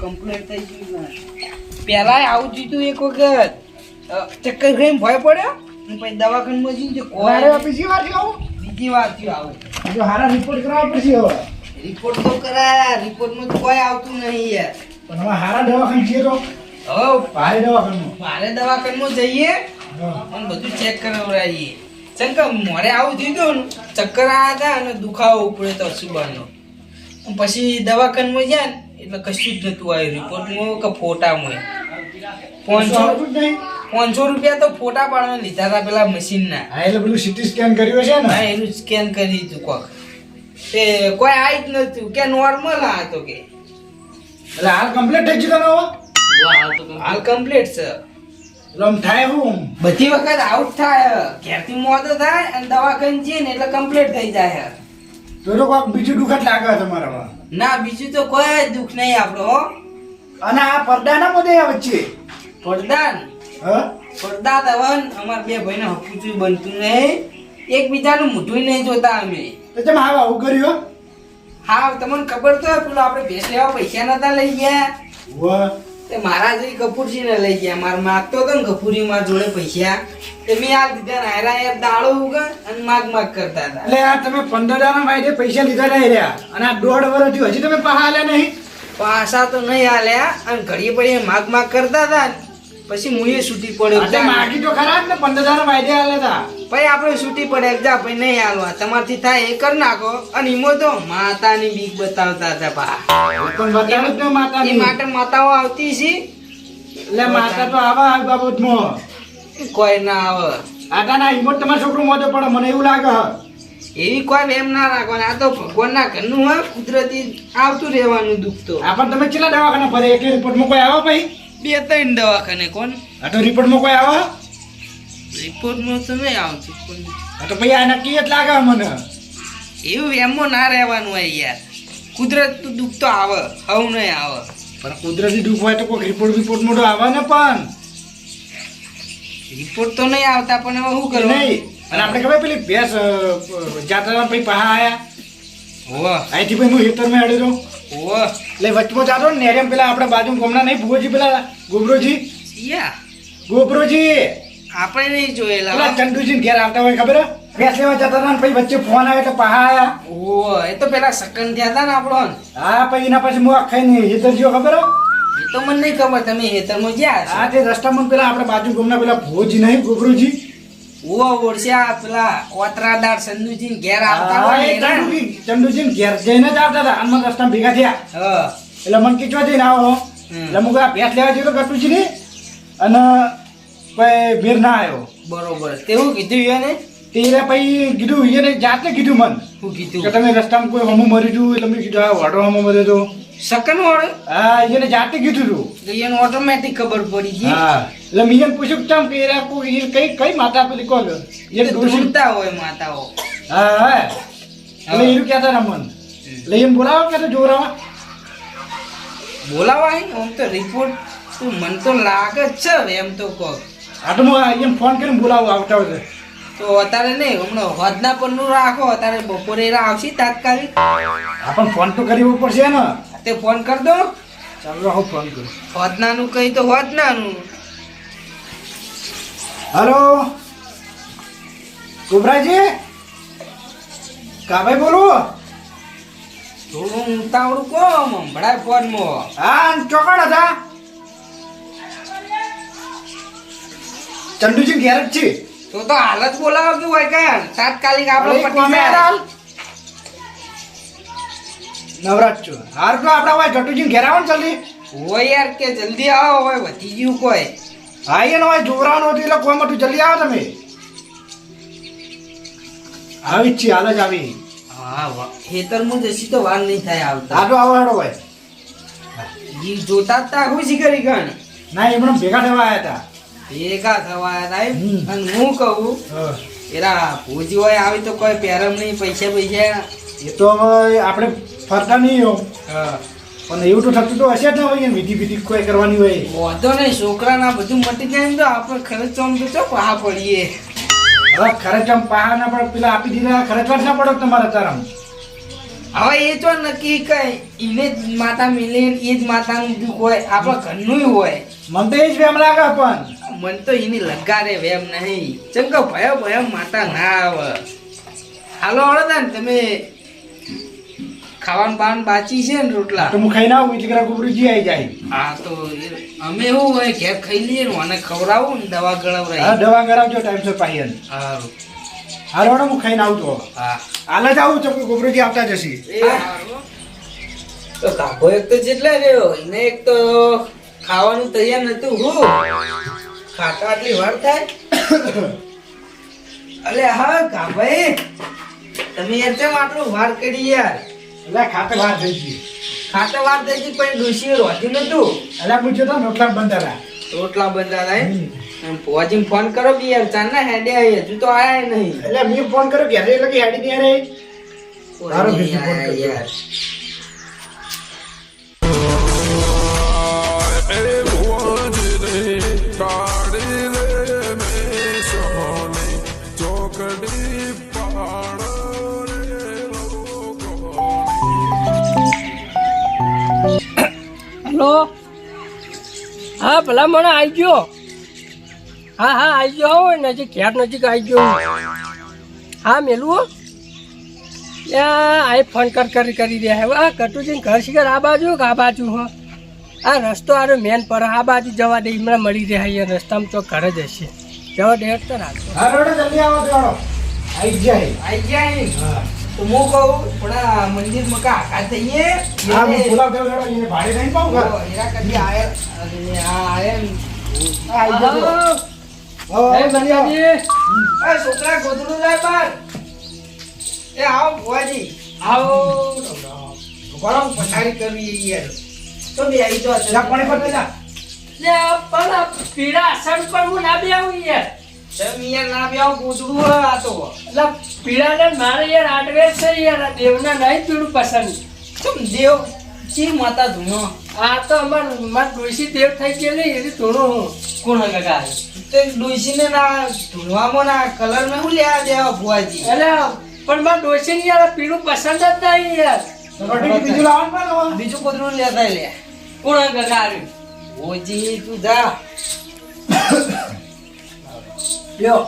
તો થઈ ગયું ને. પહેલાય આવું જીતું એક વખત. ચક્કર ખાઈને ભય પડ્યો? અને પછી દવાખાનામાં જઈને જો કોઈ બીજી વાર આવું? બીજી વાર થયું આવું. જો હારા રિપોર્ટ કરાવવા પડશે હવે. રિપોર્ટ તો કરાયા રિપોર્ટમાં તો કોઈ આવતું નહીં યાર. પણ હવે હારા દવાખાને છીએ તો. હવે ભારે દવાખાનું. મારે દવાખાનામાં જઈએ અને બધું ચેક કરાવડાવીએ ચંકા મોરે આવું થયું હતું ચક્કર આવ્યા હતા અને દુખાવો ઉપડે તો અશુબાનો પછી દવાખાનામાં ને એટલે કશું જ નતું આવ્યું. રિપોર્ટમાં કે ફોટામાં. પાંચસો પાંચસો રૂપિયા તો ફોટા પાડવા લીધા હતા પેલા મશીનના. હા એટલે પેલું સીટી સ્કેન કર્યું છે હા એનું સ્કેન કરી દીધું કોક. તે કોઈ આવી જ નતું કે નોર્મલ આ તો કે. એટલે હાલ કમ્પ્લીટ થઈ ગયું તમે હાલ કમ્પ્લીટ છે. રમ થાય હું બધી વખત આઉટ થાય. ઘેરથી મોડો થાય અને દવાખાને જઈએ ને એટલે કમ્પ્લીટ થઈ જાય. તો તો કોઈક બીજું દુઃખદ લાગે તમારામાં. ના બીજું તો કોઈ દુઃખ નહીં આપણો હો. અને આ પડદાના બધે આ વચ્ચે? પડદા હ? પડદા તવન અમાર બે ભાઈને હકુચું બનતું નહીં. એકબીજાનું મોઢું નહીં જોતા અમે. તો તમે હા આવું કર્યું હા? તમને ખબર તો પેલો આપણે ભેસ લેવા પૈસા નતા લઈ ગયા. તે મારા જઈ કપૂરજી ને લઈ ગયા. માર માગતો હતો ને કપૂરી માર જોડે પૈસા. તે મેં આ દીધા નાયરા એ દાળો ઉગા અને માગ માગ કરતા હતા. એટલે આ તમે પંદર દાના વાયદે પૈસા લીધા નહીં રહ્યા અને આ દોઢ વર્ષ થયું. હજી તમે પાછા આલ્યા નહીં? પાસા તો નહીં આલ્યા અને ઘડી પડી માગ માગ કરતા હતા. પછી એ છૂટી પડે માગી તો ખરા ને પંદર હજાર વાયદે હાલે હતા પછી આપણે છૂટી પડે જા ભાઈ નહીં હાલવા તમારથી થાય એ કરી નાખો. અને ઈમો તો માતાની બીક બતાવતા હતા બા. માટે માતાઓ આવતી છે. એટલે માતા તો આવા આ બાબતમાં. કોઈ ના આવે. આટાના હિંમત તમારા છોકરું મોઢે પડે મને એવું લાગે એવી કોઈ વેમ ના રાખવાની. આ તો ભગવાનના ઘરનું હોય કુદરતી આવતું રહેવાનું દુઃખ તો. આપણ તમે કેટલા દવાખાના ફરે? એક રિપોર્ટમાં કોઈ આવે ભાઈ? બે ત્રણ દવાખાને કોણ? આ તો રિપોર્ટમાં કોઈ આવે? રિપોર્ટમાં તો નહીં આવતું પણ આ તો ભાઈ આ નક્કી જ લાગે મને. એવું એમો ના રહેવાનું હોય યાર. કુદરત દુઃખ તો આવે હવ નહીં આવે. પણ કુદરતી દુઃખ હોય તો કોઈ રિપોર્ટ રિપોર્ટમાં તો આવે ને પણ. રિપોર્ટ તો નહીં આવતા પણ હવે શું કરવું નહીં અને આપણે ખબર પેલી ભેંસ જાત્રામાં પછી પહા આવ્યા હોવા. અહીંથી ભાઈ હું હેતરમાં હેડ્યો હોવ એટલે વચમાં જાતો ને નેરેમ પેલા આપણા બાજુ ગમના નહીં ભુવોજી પેલા ગોબરોજી? યા. ગોબરોજી? આપણે નહીં જોયેલા. પેલા ચંદુજી ઘેર આવતા હોય ખબર? ભેંસ લેવા જતા હતા ને પછી વચ્ચે ફોન આવે એટલે પહા આયા. હોવ એ તો પેલા સકન થયા હતા ને આપણો. હા પછી એના પછી હું આખા નહીં હેતર જ્યો ખબર હે? એ તો મને નહીં ખબર તમે હેતરમાં જ્યાં હા તે રસ્તામાં પેલા આપણે બાજુ ગમના પેલા ભુવોજી નહીં ગોબરોજી. હોવ ઓળશ્યા પેલા કોતરાદાર સંધુજી ઘેર આવતા હોય. ચંદુજી ઘેર જઈને જ આવતા હતા. અને રસ્તા ભેગા થયા. હા. એટલે મને કીચવા જઈને આવો એટલે આ ભેટ લેવા જતો ગટુજી ને અને પછી ભેર ના આવ્યો. બરોબર. તેવું કીધું એને? તે એને પછી કીધું એને જાતે કીધું મન શું કે કીધું તમે રસ્તામાં કોઈ હમું મરી જુ એટલે મેં કીધું આ વાડો હમો મર્યો તો સકન વાળો હા એને જાતે કીધું તો. એને ઓટોમેટિક ખબર પડી ગઈ. હા એટલે મેં પૂછ્યું ચમ કે એરા કો એ કઈ કઈ માતા પેલી કોલ એ ઢૂંઢતા હોય માતાઓ. હા હા. એટલે એનું કહેતા હતા મન. એટલે એમ બોલાવો કે તો જોરાવા? બોલાવાય? આમ તો રિપોર્ટ તો મન તો લાગે જ છે એમ તો કહો. આ તો હું એમ ફોન કરીને બોલાવું આવતા હોય તો. અત્યારે નહીં હમણાં હોદના પરનું રાખો. અત્યારે બપોરે આવશે તાત્કાલિક. પણ ફોન તો કરવો પડશે ને. તે ફોન કર દો. ચાલો હું ફોન કરું. હોદનાનું કઈ તો હોદનાનું. હલો? કુબરાજી કાભાઈ બોલું? થોડું ઉતાવળું કોમ હમણાં ફોનમાં. હા ચોકડ હતા ચંદુજી ઘેર જ છે. તો તો હાલત બોલાવો કે હોય કાન તાત્કાલિક આપણે પટી જાય. હાલ. નવરાજ છું. હાર તો આપણા હોય જટુજી ઘેર આવો ને જલ્દી. હોય યાર કે જલ્દી આવો હોય વધી ગયું કોઈ. હા એનો હોય જોવરાનો હતી એટલે કોઈ મોટું જલ્દી આવો તમે. આવી જ હાલ જ આવી. હા ખેતરમાં જશી તો વાર નહીં થાય આવતા. આટલો આવો હેડો હોય ઈ જોતા તા ખુશી કરી ગણ. ના એમણે ભેગા થવા આવ્યા હતા ભેગા થવા આવ્યા હતા અને હું કહું એરા ભૂજી હોય આવી તો કોઈ પેરમ નહીં પૈસા પૈસા. એ તો આપણે ફરતા નહીં હો. પણ એવું તો થતું તો હશે જ ના હોય વિધિ વિધિ કોઈ કરવાની હોય. વાંધો નહીં છોકરાના બધું મટી જાય ને તો આપણે ખર્ચવામાં તો ચો પા પડીએ. હવે ખર્ચમ પાહા ના પડે પેલા આપી દીધા ખર્ચવા ના પડો તમારે તારા હવે એ તો નક્કી કઈ એને જ માતા મિલે એ જ માતાનું દુઃખ હોય આપણા ઘરનું હોય. મને તો એ જ વેમ લાગે પણ. મન તો એની લગારે વેમ નહીં. ચંગો ભયો ભયો માતા ના આવે. હાલો હળદા ને તમે ખાવાનું પાન બાચી છે ને રોટલા. તો હું ખાઈ ના આવું એટલે કરા ગુબરુજી આવી જાય. હા તો અમે એવું હોય ઘેર ખાઈ લઈએ ને અને ખવડાવું ને દવા હા ગળવરાઈ દવા કરાવજો ટાઈમસર પાયન હારું. હારો હેડો હું ખાઈને આવું તો. હા. હાલ જ આવું તો ગુબરુજી આવતા જશી. તો કાકો એક તો જેટલા રહ્યો એને એક તો ખાવાનું તૈયાર નતું હું. ખાતા આટલી વાર થાય. અલે હા કાભાઈ તમે યાર કેમ આટલું વાર કરી યાર? એટલે ખાતે વાર થઈ ગઈ ખાતા વાર થઈ ગઈ પણ ડોશી રોતી નતું એટલે પૂછ્યો તો નોટલા બંધ રોટલા બંધા થાય પોજીમ ફોન કરો બી યાર ચાર ના હેડે આવી હજુ તો આયા નહીં. એટલે મેં ફોન કર્યો ઘેરે એટલે કે હેડી તારો ભેગી નહીં હલો? હા ભલા મને આવી ગયો. હા હા આવી ગયો હો નજીક ઘેર નજીક આવી ગયો હા. મેલું આ ફોન કર કરી કરી રહ્યા હવે આ કટુજી ઘર શિખર આ બાજુ કે આ બાજુ હો? આ રસ્તો આરો મેન પર આ બાજુ જવા દે હમણાં મળી રહ્યા અહીંયા રસ્તામાં તો ઘર જ હશે. જવા દે તો રાખો જલ્દી આવો. આવી જાય અહીં. હા. તો હું કહું થોડા મંદિરમાં કા આઘાત થઈએ હા હું બોલાવ દેવ રોડો એને ભાડે નહીં પાઉં ઘર ઓ, કદી આયા આ આયા ને. હા, આવી જજો આવો. હો, જય જલ્દી આવો. માતાજી. એ છોકરા ગોદડું લાય બાર એ આવો ભુવાજી આવો ગરમ પથારી કરવી યાર તો બે આવી જો જા પાણી પર જા લે, પણ પીડા પર હું ના બે આવું યાર તમે યાર ના આ તો. એટલે પીળા ને મારે યાર આડવે છે યાર દેવના નહીં પીળું પસંદ. દેવ? ચી માતા ધૂણો? આ તો અમાર માર દેવ થઈ ગયેલી એની ધૂણું હું. કોણ કાકા? તે ડોસીને ના ધૂણવામાં ના કલર ને હું લેવા દેવા ભુવાજી? એટલે પણ માર ડોશી ને યાર પીળું પસંદ જ નહીં યાર. બીજું લાવવાનું બીજું ગોદડું લેતા લે. કોણ ગગાડ્યું ઓજી તું જા. લ્યો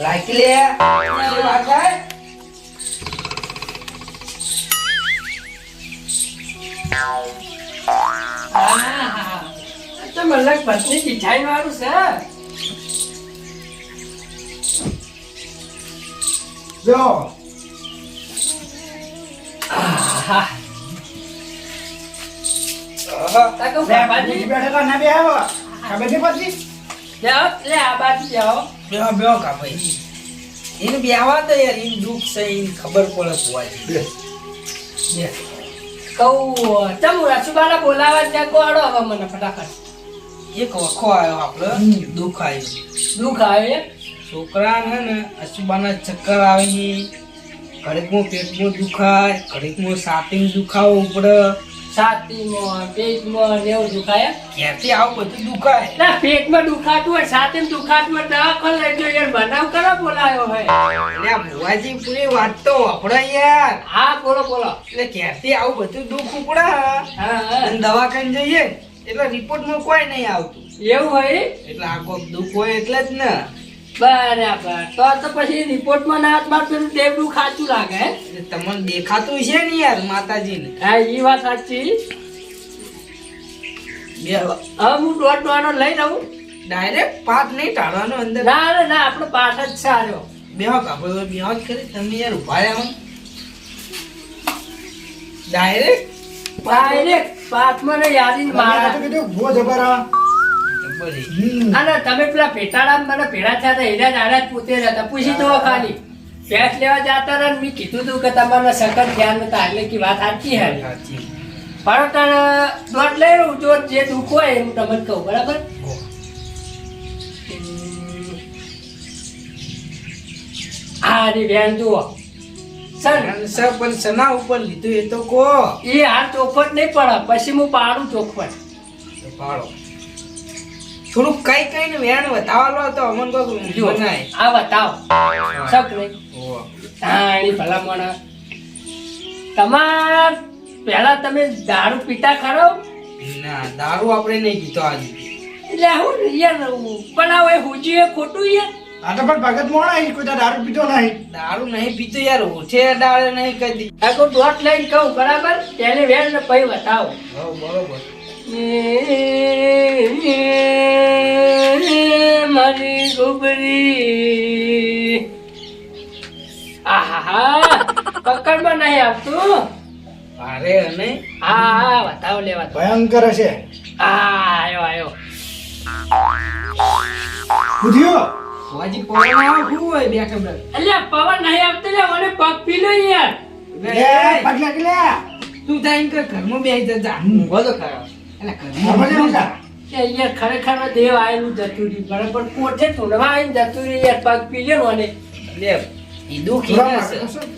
લાઈક લે. તો પત્ની વાળું છે. જો. આહા. લે, બીજી બેઠા ના બે આવો. ખબર નહીં પડતી જાઓ, લે આ બાજુ જાઓ બેહો બેહો કા ભાઈ? એને બેહવા દે યાર એને દુઃખ છે એને ખબર પડે બે. કહું ચમ રસુબાલા બોલાવા ત્યાં કોડો હવે મને ફટાફટ. એક વખો આવ્યો આપણે દુઃખ આવ્યું દુઃખ આવે છોકરા ને ને અશુબાના ચક્કર આવે. ઘડીકમાં પેટમાં દુખાય ઘડીકમાં સાતીમાં દુખાવો પડે છાતીમાં પેટમાં ને એવું દુખાય ક્યાંથી આવું બધું દુખાય? ના પેટમાં દુખાતું હોય છાતીમાં દુખાતું હોય દવાખાને લઈ જાઓ યાર બનાવ કરો બોલાયો હોય એટલે ભુવાજી પૂરી વાત તો વાપરે યાર. હા બોલો બોલો. એટલે ક્યાંથી આવું બધું દુઃખ ઉપડે? હા દવાખાને જઈએ એટલે રિપોર્ટમાં કોઈ નહીં આવતું. એવું હોય? એટલે આ કોઈ દુઃખ હોય એટલે જ ને. બરાબર. તો તો પછી રિપોર્ટમાં ના હાથમાં પેલું દેવડું ખાતું લાગે તમને દેખાતું છે ને યાર માતાજીને. હા એ વાત સાચી. હવે હું દોઢ દોવાનો લઈ લઉં. ડાયરેક્ટ પાઠ નહીં ટાળવાનો અંદર. ના ના આપણો પાઠ જ સારો. બેહો કાપડ બેહો જ કરી તમે યાર ઊભા રહ્યા ડાયરેક્ટ ડાયરેક્ટ પાઠમાં યાદી મારા. કીધું ભૂવો જબર. બરી અને તમે પેલા પેટાળા મને પેડા થયા હતા એના દાડા જ પોતે હતા. પૂછી તો ખાલી. પેટ લેવા જતા હતા ને મેં કીધું તું કે તમારે સખત ધ્યાન નતા. એટલે કે વાત સાચી હે? પણ તને દોઢ લઈ લઉં જો જે દુઃખ હોય હું તમને કહું બરાબર? હા રે બેન જુઓ. સર. પણ સના ઉપર લીધું એ તો કો એ હાલ ચોખવટ નહીં પડે. પછી હું પાડું ચોખવટ. પાડો. થોડુંક કઈ કઈ ને વેણ લો તો અમન કો બનાય આ બતાવ સક નહીં તમાર પહેલા તમે દારૂ પીતા ખરો? ના દારૂ આપણે નહીં પીતો આજે. એટલે હું યાર પણ આવે હુજી એ ખોટું યાર આ તો પણ ભગત મોણા કોઈ દારૂ પીતો નહીં. દારૂ નહીં પીતો યાર ઓછે ડાળે નહીં કદી. આ કોઈ દોટ લઈને કહું બરાબર? તેને વેર ને પૈ બતાવો બરોબર. મારી ગુબરી આહા પકડમાં નહીં આવતું અરે અને હા હા બતાવો લેવા. ભયંકર હશે હા આયો આયો પવન આવે શું હોય બે ખબર અલ્યા પવન નહીં આવતો લે મને પગ પી લો યાર પગ લાગી તું જાઈને ઘરમાં બેસી જજા ઊંઘો તો ખરો. યાર ખરેખર દેવ આયેલું જતું રહ્યું બરાબર કોઠે તુંડવા આવીને જતું રહ્યું યાર પગ પી લ્યો ને. લે ઈ દુખી.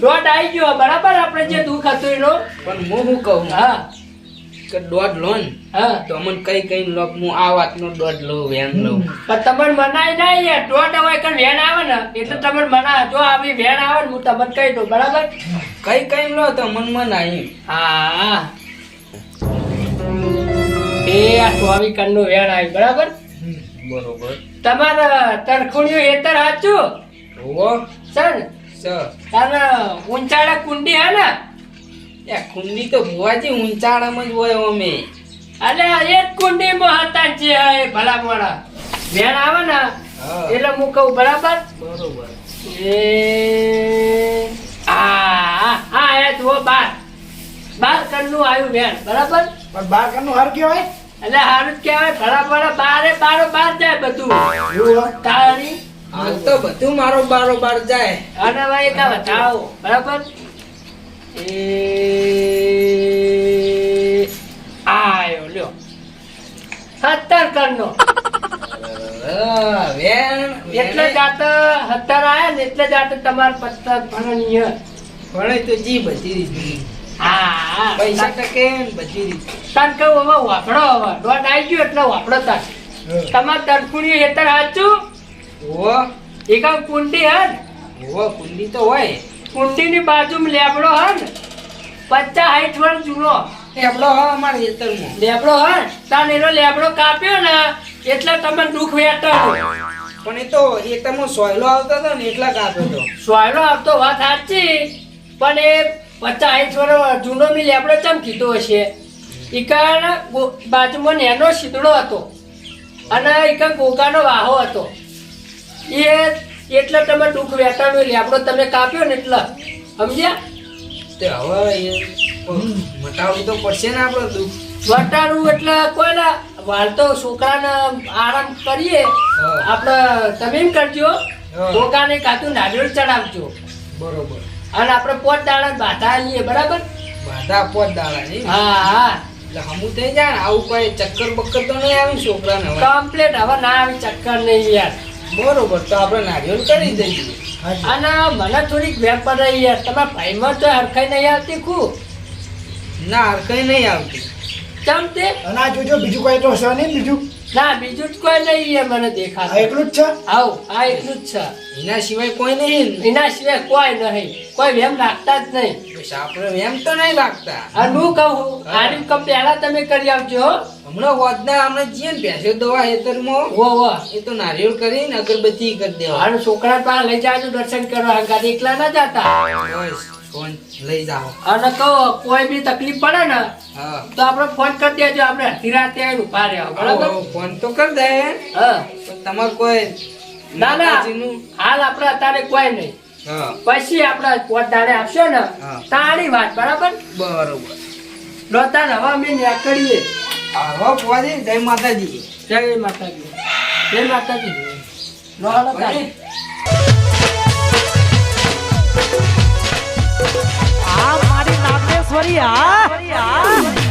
દોઢ આવી ગયો બરાબર? આપણે જે દુઃખ હતું એનો. પણ હું શું કહું? હા. કે દોઢ લોન હા. તો અમને કઈ કઈ લોક હું આ વાતનો દોઢ લઉં વેન લઉં પણ તમને મનાય ના યાર દોઢ હોય કે વેન આવે ને એટલે તમને મના જો આવી વેન આવે ને હું તમને કહી દઉં બરાબર? કઈ કઈ લો તો મન મનાય. હા. આ સ્વામી કનનું વેણ આવ્યું બરાબર બરોબર તમારા તરખુણિયું હેતર સાચું ઓ સર સ તારે ઊંચાળા કુંડી હે ને એ કુંડી તો ભુવાજી ઊંચાળામાં જ હોય અમે અલે આ એક કુંડીમાં હતા જે એ ભલા મોડા વેણ આવે ને એટલે હું કહું બરાબર બરોબર એ આ હા એ જુઓ બાર બાર કનનું આવ્યું વેણ બરાબર પણ બાર કનું હાર કેવાય એટલે હારું જ કહેવાય ભલા મોડા બારે બારો બાર જાય બધું. તારી? હાલ તો બધું મારો બારો બાર જાય. અને ભાઈ કા બતાવો બરાબર? એ આયો લ્યો. સત્તર કરનો એટલે જાત સત્તર આયા ને એટલે જાત તમારે પત્તર ભણનીય ભણે તો જી બધી હા. પૈસા ટકે બધી રીત. તાન કહું હવે વાપડો હવે. દોઢ આવી ગયો એટલે વાપડો તાર. તમાર તરફુણી હેતર હાચું ઓ એક કુંડી હે ઓ કુંડી તો હોય. કુંડીની બાજુમાં લેબડો હે ને? પચાસ વર્ષ જૂનો લેબડો હા અમારા ખેતરમાં. લેબડો હે તાન એનો લેબડો કાપ્યો ને એટલે તમે દુઃખ વેટાડ્યું પણ એ તો ખેતરમાં સોયલો આવતો હતો ને એટલા કાપ્યો હતો. સોયલો આવતો વાત સાચી પણ એ પચાસ વર્ષ જૂનો મી આપણે ચમ કીધો હશે. ઈકણ બાજુમાં નેનો સીધડો હતો. અને ઈકણ ગોગાનો વાહો હતો. એ એટલે તમે દુઃખ વેટાડ્યું લેબડો તમે કાપ્યો ને એટલે. સમજ્યા? તે હવે એ મટાડવું તો પડશે ને આપણે દુઃખ. વટાડું એટલે કોઈના વાળ તો છોકરાને આરામ કરીએ. આપણે તમે એમ કરજો. ગોગાને કાતું નારિયેળ ચડાવજો. બરોબર. અને આપણે પોત દાડા બાધા આવીએ બરાબર? બાધા પોત દાડા નહીં. હા હા. એટલે હમું થઈ જાય ને આવું કોઈ ચક્કર બક્કર તો નહીં આવે ને છોકરાને હવે. હવે ના આવી ચક્કર નહીં યાર. બરોબર તો આપણે નારિયેળ કરી દઈએ. અને મને થોડીક વેપાર રહી યાર. તમારા ભાઈમાં તો હરખાઈ નહીં આવતી ખૂબ. ના હરખાઈ નહીં આવતી. ચમ તે? અને આ જોજો બીજું કોઈ તો હશે નહીં બીજું? ના બીજું જ કોઈ નહીં મને આ દેખાતું એકલું જ છે? આવ આ એટલું જ છે. એના સિવાય કોઈ નહીં? એના સિવાય કોઈ નહીં. કોઈ વેમ લાગતા જ નહીં. આપણે એમ તો નહીં લાગતા અને હું કહું આની કમ પહેલા તમે કરી આવજો હમણાં વધના હમણાં જઈએ ને ભેંસો દવા હેતરમાં. વો વો એ તો નારિયેળ કરીને અગરબત્તી કરી દેવા. અને છોકરા પાસે લઈ જાજો દર્શન કરવા. ગાડી એકલા ના જતા. ફોન લઈ જાઓ. અને કહો કોઈ બી તકલીફ પડે ને તો આપણે ફોન કરી દેજો આપણે અડધી રાતે ઊભા રહ્યા બરાબર? ફોન તો કરી દે. હા. તમારે કોઈ ના ના હાલ આપણે અત્યારે કોઈ નહીં. પછી આપણે પોત દાડે આપશો ને તારી વાત બરાબર? બરોબર. લોતા હવે અમે નીકળીએ આવો ફોજી જય માતાજી. જય માતાજી. જય માતાજી. લો હાલો તાળી.